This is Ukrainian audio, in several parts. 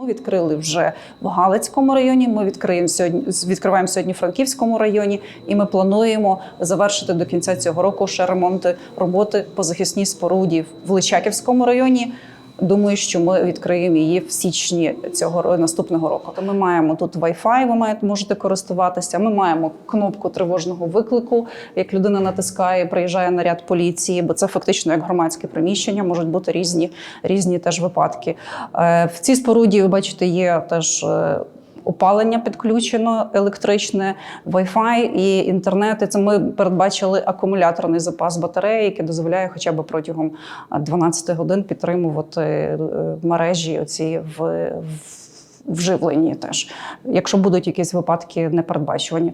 Ми відкрили вже в Галицькому районі. Ми відкриємо сьогодні відкриваємо сьогодні в Франківському районі, і ми плануємо завершити до кінця цього року ще ремонти роботи по захисній споруді в Личаківському районі. Думаю, що ми відкриємо її в січні цього наступного року. То ми маємо тут Wi-Fi, ви маєте можете користуватися. Ми маємо кнопку тривожного виклику. Як людина натискає, приїжджає наряд поліції, бо це фактично як громадське приміщення, можуть бути різні, різні теж випадки. Е, В цій споруді ви бачите, є теж. Опалення підключено електричне, Wi-Fi і інтернет. І Це ми передбачили акумуляторний запас батареї, який дозволяє хоча б протягом а, 12 годин підтримувати е, мережі оці в, в вживленні. Теж, якщо будуть якісь випадки непередбачувані.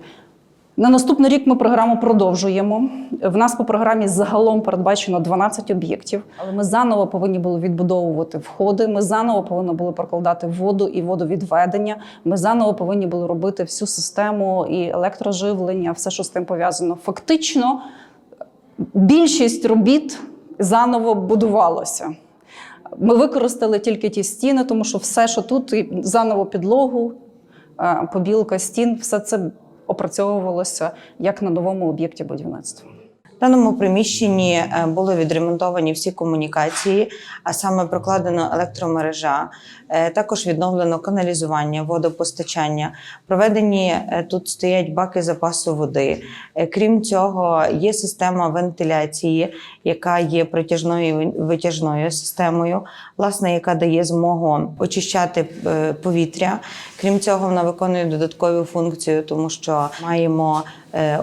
На наступний рік ми програму продовжуємо. В нас по програмі загалом передбачено 12 об'єктів, але ми заново повинні були відбудовувати входи. Ми заново повинні були прокладати воду і водовідведення. Ми заново повинні були робити всю систему і електроживлення, все, що з тим пов'язано. Фактично, більшість робіт заново будувалося. Ми використали тільки ті стіни, тому що все, що тут, заново підлогу, е, побілка стін, все це опрацьовувалося як на новому об'єкті будівництва. В даному приміщенні е, були відремонтовані всі комунікації, а саме прокладено електромережа, е, також відновлено каналізування, водопостачання. Проведені е, тут стоять баки запасу води. Крім цього, є система вентиляції, яка є притяжною і витяжною системою, власне, яка дає змогу очищати повітря. Крім цього, вона виконує додаткову функцію, тому що маємо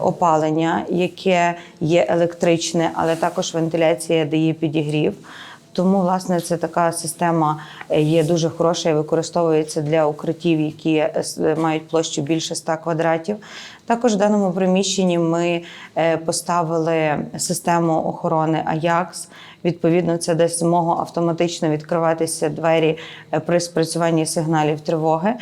опалення, яке є електричне, але також вентиляція дає підігрів. Тому, власне, це така система е, є дуже хороша і використовується для укриттів, які е, мають площу більше 100 квадратів. Також в даному приміщенні ми е, поставили систему охорони Аякс. Відповідно, це дасть змогу автоматично відкриватися двері при спрацюванні сигналів тривоги.